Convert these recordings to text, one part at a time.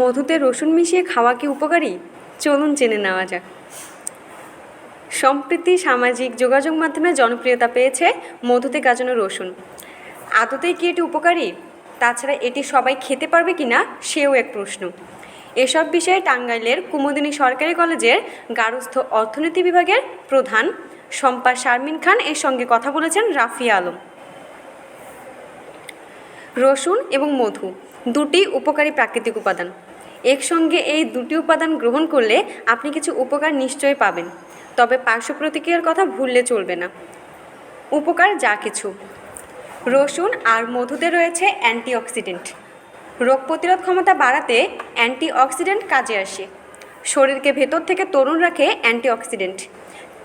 মধুতে রসুন মিশিয়ে খাওয়া কি উপকারী? চলুন জেনে নেওয়া যাক। সম্প্রতি সামাজিক যোগাযোগ মাধ্যমে জনপ্রিয়তা পেয়েছে মধুতে গাজানো রসুন। আদতেই কি এটি উপকারী? তাছাড়া এটি সবাই খেতে পারবে কি না, সেও এক প্রশ্ন। এসব বিষয়ে টাঙ্গাইলের কুমুদিনী সরকারি কলেজের গার্হস্থ অর্থনীতি বিভাগের প্রধান শম্পা শারমিন খান এর সঙ্গে কথা বলেছেন রাফিয়া আলম। রসুন এবং মধু, দুটি উপকারী প্রাকৃতিক উপাদান। একসঙ্গে এই দুটি উপাদান গ্রহণ করলে আপনি কিছু উপকার নিশ্চয়ই পাবেন, তবে পার্শ্ব প্রতিক্রিয়ার কথা ভুললে চলবে না। উপকার যা কিছু। রসুন আর মধুতে রয়েছে অ্যান্টিঅক্সিডেন্ট। রোগ প্রতিরোধ ক্ষমতা বাড়াতে অ্যান্টিঅক্সিডেন্ট কাজে আসে। শরীরকে ভেতর থেকে তরুণ রাখে অ্যান্টিঅক্সিডেন্ট।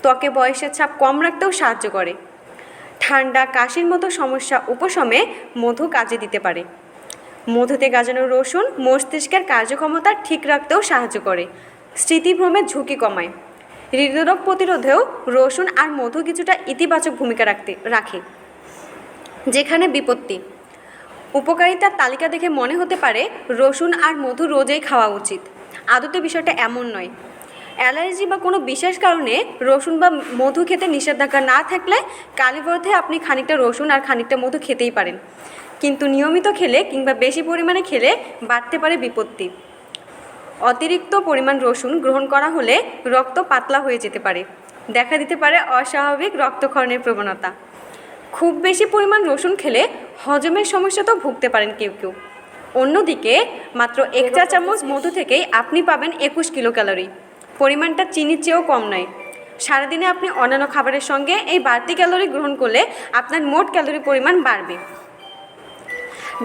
ত্বকে বয়সের ছাপ কম রাখতেও সাহায্য করে। ঠান্ডা, কাশির মতো সমস্যা উপশমে মধু কাজে দিতে পারে। মধুতে গাজানো রসুন মস্তিষ্কের কার্যক্ষমতা ঠিক রাখতেও সাহায্য করে। স্মৃতিভ্রমের ঝুঁকি কমায়। হৃদরোগ প্রতিরোধেও রসুন আর মধু কিছুটা ইতিবাচক ভূমিকা রাখতে, রাখে। যেখানে বিপত্তি। উপকারিতার তালিকা দেখে মনে হতে পারে, রসুন আর মধু রোজেই খাওয়া উচিত। আদতে বিষয়টা এমন নয়। অ্যালার্জি বা কোনো বিশেষ কারণে রসুন বা মধু খেতে নিষেধাজ্ঞা না থাকলে কালীবর্ধে আপনি খানিকটা রসুন আর খানিকটা মধু খেতেই পারেন। কিন্তু নিয়মিত খেলে কিংবা বেশি পরিমাণে খেলে বাড়তে পারে বিপত্তি। অতিরিক্ত পরিমাণ রসুন গ্রহণ করা হলে রক্ত পাতলা হয়ে যেতে পারে। দেখা দিতে পারে অস্বাভাবিক রক্তক্ষরণের প্রবণতা। খুব বেশি পরিমাণ রসুন খেলে হজমের সমস্যাতেও ভুগতে পারেন কেউ কেউ। অন্যদিকে মাত্র এক চা চামচ মধু থেকেই আপনি পাবেন একুশ কিলো ক্যালোরি পরিমাণটা চিনির চেয়েও কম নয়। সারাদিনে আপনি অন্যান্য খাবারের সঙ্গে এই বাড়তি ক্যালোরি গ্রহণ করলে আপনার মোট ক্যালোরি পরিমাণ বাড়বে।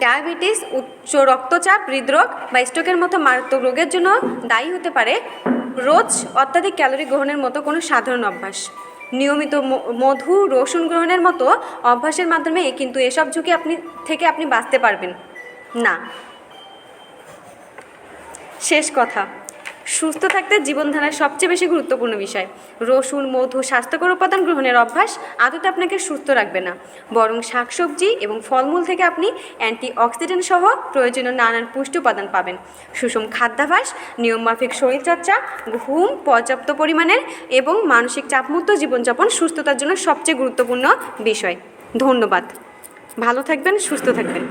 ডায়াবেটিস, উচ্চ রক্তচাপ, হৃদরোগ বা স্ট্রোকের মতো মারাত্মক রোগের জন্য দায়ী হতে পারে রোজ অত্যাধিক ক্যালোরি গ্রহণের মতো কোনো সাধারণ অভ্যাস। নিয়মিত মধু, রসুন গ্রহণের মতো অভ্যাসের মাধ্যমে কিন্তু এসব ঝুঁকি আপনি, থেকে আপনি বাঁচতে পারবেন। না। শেষ কথা। সুস্থ থাকতে জীবনধারার সবচেয়ে বেশি গুরুত্বপূর্ণ বিষয়। রসুন, মধু, স্বাস্থ্যকর উপাদান গ্রহণের অভ্যাস আদতে আপনাকে সুস্থ রাখবে না। বরং শাকসবজি এবং ফলমূল থেকে আপনি অ্যান্টি অক্সিডেন্ট সহ প্রয়োজনীয় নানান পুষ্টি উপাদান পাবেন। সুষম খাদ্যাভ্যাস নিয়মমাফিক শরীরচর্চা, ঘুম, পর্যাপ্ত পরিমাণের এবং মানসিক চাপমুক্ত জীবনযাপন সুস্থতার জন্য সবচেয়ে গুরুত্বপূর্ণ বিষয়। ধন্যবাদ। ভালো থাকবেন, সুস্থ থাকবেন।